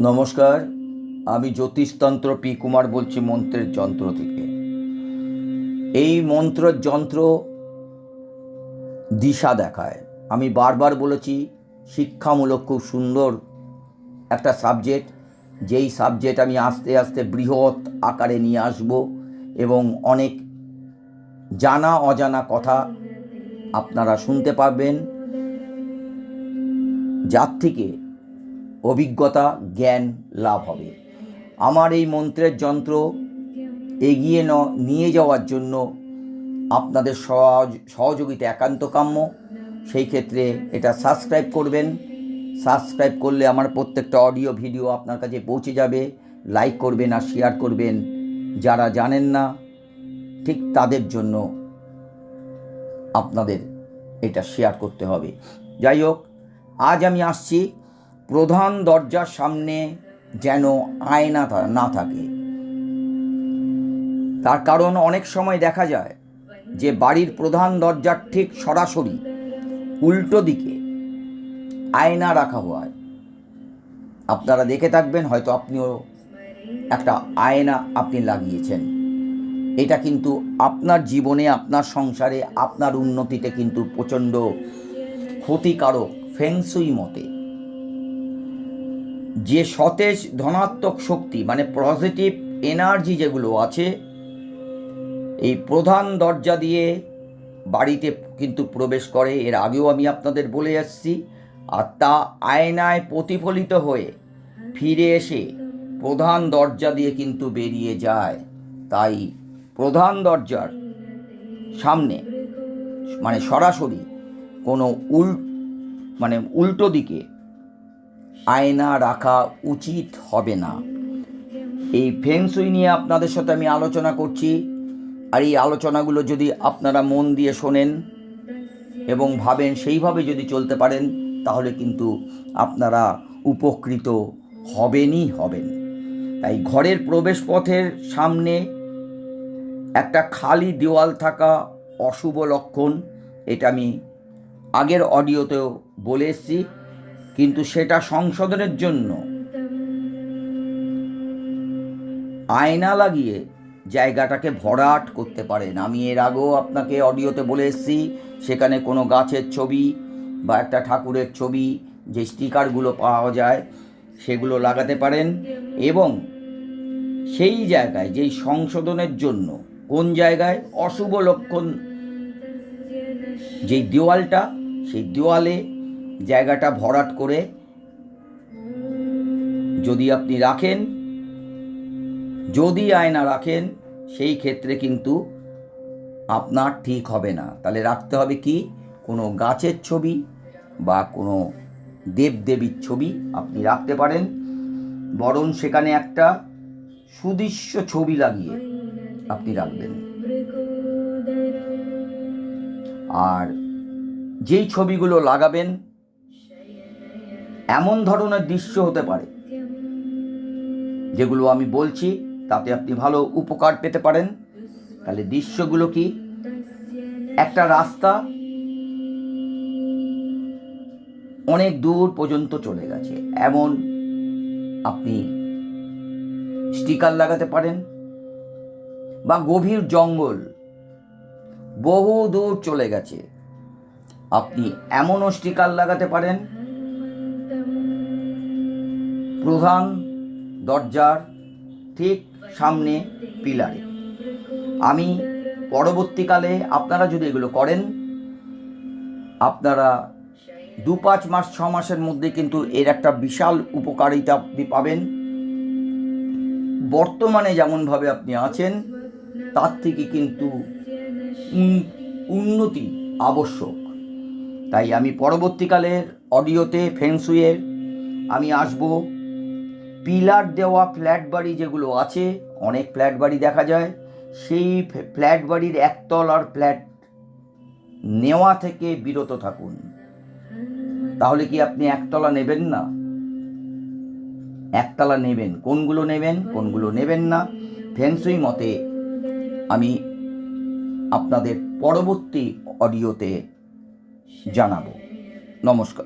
নমস্কার, আমি জ্যোতিষতন্ত্র পি কুমার বলছি মন্ত্রের যন্ত্র থেকে। এই মন্ত্রের যন্ত্র দিশা দেখায়। আমি বারবার বলেছি, শিক্ষামূলক খুব সুন্দর একটা সাবজেক্ট, যেই সাবজেক্ট আমি আস্তে আস্তে বৃহৎ আকারে নিয়ে আসব এবং অনেক জানা অজানা কথা আপনারা শুনতে পাবেন যার থেকে অভিজ্ঞতা, জ্ঞান লাভ হবে। আমার এই মন্ত্রের যন্ত্র এগিয়ে ন, নিয়ে যাওয়ার জন্য আপনাদের সহজ, সহযোগিতা একান্ত কাম্য। সেই ক্ষেত্রে এটা সাবস্ক্রাইব করবেন। সাবস্ক্রাইব করলে আমার প্রত্যেকটা অডিও ভিডিও আপনার কাছে পৌঁছে যাবে। লাইক করবেন আর শেয়ার করবেন। যারা জানেন না, ঠিক তাদের জন্য আপনাদের এটা শেয়ার করতে হবে। যাই হোক, আজ আমি আসছি। প্রধান দরজার সামনে যেন আয়না না থাকে। তার কারণ অনেক সময় দেখা যায় যে বাড়ির প্রধান দরজার ঠিক সরাসরি উল্টো দিকে আয়না রাখা হয়। আপনারা দেখে থাকবেন, হয়তো আপনিও একটা আয়না আপনি লাগিয়েছেন। এটা কিন্তু আপনার জীবনে, আপনার সংসারে, আপনার উন্নতিতে কিন্তু প্রচণ্ড ক্ষতিকারক ফেংসুই মতে। যে সতেজ ধনাত্মক শক্তি মানে পজিটিভ এনার্জি যেগুলো আছে, এই প্রধান দরজা দিয়ে বাড়িতে কিন্তু প্রবেশ করে। এর আগেও আমি আপনাদের বলে আসছি, আর তা আয়নায় প্রতিফলিত হয়ে ফিরে এসে প্রধান দরজা দিয়ে কিন্তু বেরিয়ে যায়। তাই প্রধান দরজার সামনে মানে সরাসরি কোনো উল মানে উল্টো দিকে আয়না রাখা উচিত হবে না। এই ফেংসুই নিয়ে আপনাদের সাথে আমি আলোচনা করছি। আর এই আলোচনাগুলো যদি আপনারা মন দিয়ে শোনেন এবং ভাবেন সেইভাবে যদি চলতে পারেন, তাহলে কিন্তু আপনারা উপকৃত হবেনই হবেন। তাই ঘরের প্রবেশ পথের সামনে একটা খালি দেওয়াল থাকা অশুভ লক্ষণ, এটা আমি আগের অডিওতেও বলে এসেছি। কিন্তু সেটা সংশোধনের জন্য। আয়না লাগিয়ে জায়গাটাকে ভরাট করতে পারেন। আমি এর আগেও আপনাকে অডিওতে বলে এসেছি, সেখানে কোনো গাছের ছবি বা একটা ঠাকুরের ছবি যে স্টিকারগুলো পাওয়া যায়, সেগুলো লাগাতে পারেন এবং সেই জায়গায়, যেই সংশোধনের জন্য, কোন জায়গায় অশুভ লক্ষণ, যেই দেওয়ালটা, সেই দেওয়ালে জায়গাটা ভরাট করে যদি আপনি রাখেন, যদি আয়না রাখেন, সেই ক্ষেত্রে কিন্তু আপনার ঠিক হবে না। তাহলে রাখতে হবে কি? কোনো গাছের ছবি বা কোনো দেবদেবীর ছবি আপনি রাখতে পারেন। বরং সেখানে একটা সুদৃশ্য ছবি লাগিয়ে আপনি রাখবেন। আর যেই ছবিগুলো লাগাবেন এমন ধরনের দৃশ্য হতে পারে, যেগুলো আমি বলছি, তাতে আপনি ভালো উপকার পেতে পারেন। তাহলে দৃশ্যগুলো কি? একটা রাস্তা অনেক দূর পর্যন্ত চলে গেছে। এমন আপনি স্টিকার লাগাতে পারেন বা গভীর জঙ্গল বহু দূর চলে গেছে। আপনি এমনও স্টিকার লাগাতে পারেন প্রধান দরজার ঠিক সামনে পিলারে। আমি পরবর্তীকালে আপনারা যদি এগুলো করেন, আপনারা দু পাঁচ মাস, ছ মাসের মধ্যে কিন্তু এর একটা বিশাল উপকারিতা আপনি পাবেন। বর্তমানে যেমনভাবে আপনি আছেন, তার থেকে কিন্তু উন- উন্নতি আবশ্যক। তাই আমি পরবর্তীকালের অডিওতে ফেন্সুয়ের আমি আসব পিলার দেওয়া ফ্ল্যাট বাড়ি যেগুলো আছে, অনেক ফ্ল্যাট বাড়ি দেখা যায়, সেই ফ্ল্যাট বাড়ির একতলার ফ্ল্যাট নেওয়া থেকে বিরত থাকুন। তাহলে কি আপনি একতলা নেবেন না? একতলা নেবেন। কোনগুলো নেবেন কোনগুলো নেবেন না? ফেন্সুই মতে আমি আপনাদের পরবর্তী অডিওতে জানাব। নমস্কার।